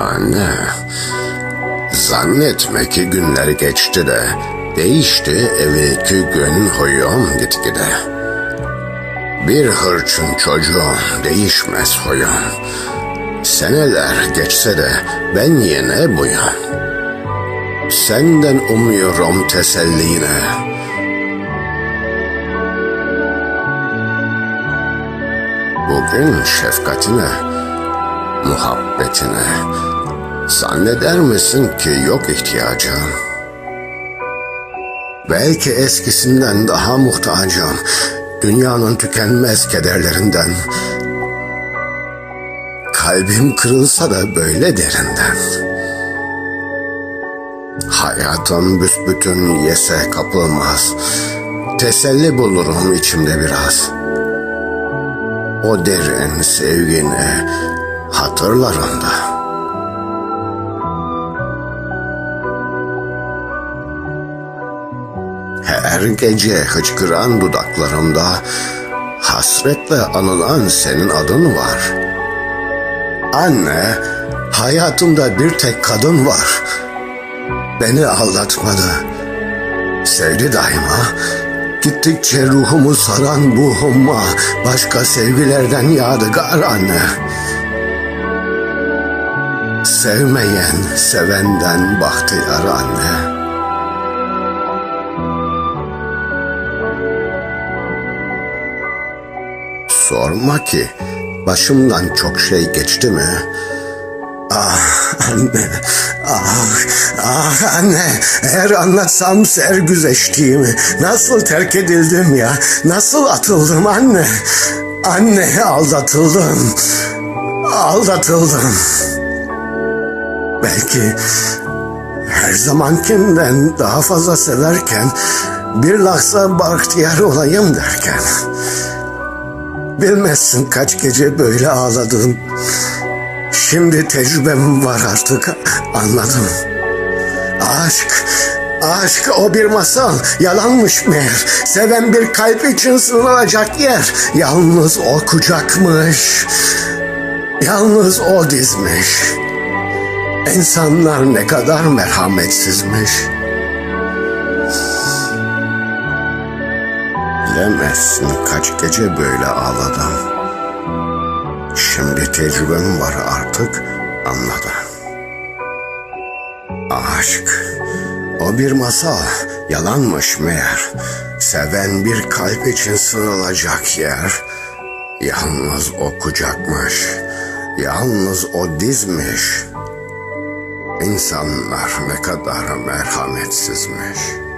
Anne, zannetme ki günler geçti de değişti evvelki gün huyum gitgide. Bir hırçın çocuğum değişmez huyum. Seneler geçse de ben yine buyum. Senden umuyorum teselline. Bugün şefkatine, muhabbetine zanneder misin ki yok ihtiyacım? Belki eskisinden daha muhtacım. Dünyanın tükenmez kederlerinden. Kalbim kırılsa da böyle derinden. Hayatım büsbütün yese kapılmaz. Teselli bulurum içimde biraz. O derin sevgini hatırlarım da. Her gece hıçkıran dudaklarımda hasretle anılan senin adın var. Anne, hayatımda bir tek kadın var. Beni aldatmadı. Sevdi daima. Gittikçe ruhumu saran bu humma başka sevgilerden yadigar anne. Sevmeyen sevenden bahtiyar anne. Sorma ki başımdan çok şey geçti mi? Ah anne, ah, ah anne, eğer anlatsam sergüzeştiğimi, nasıl terk edildim ya, nasıl atıldım anne, anne aldatıldım, aldatıldım. Belki her zamankinden daha fazla severken, bir lahza bahtiyar olayım derken, bilmezsin kaç gece böyle ağladım. Şimdi tecrübem var artık anladım. Aşk, aşk o bir masal yalanmış meğer. Seven bir kalp için sığınacak yer. Yalnız o kucakmış. Yalnız o dizmiş. İnsanlar ne kadar merhametsizmiş. Bilemezsin kaç gece böyle ağladım. Şimdi tecrübem var artık anladım. Aşk o bir masal yalanmış meğer. Seven bir kalp için sığınılacak yer. Yalnız o kucakmış. Yalnız o dizmiş. İnsanlar ne kadar merhametsizmiş.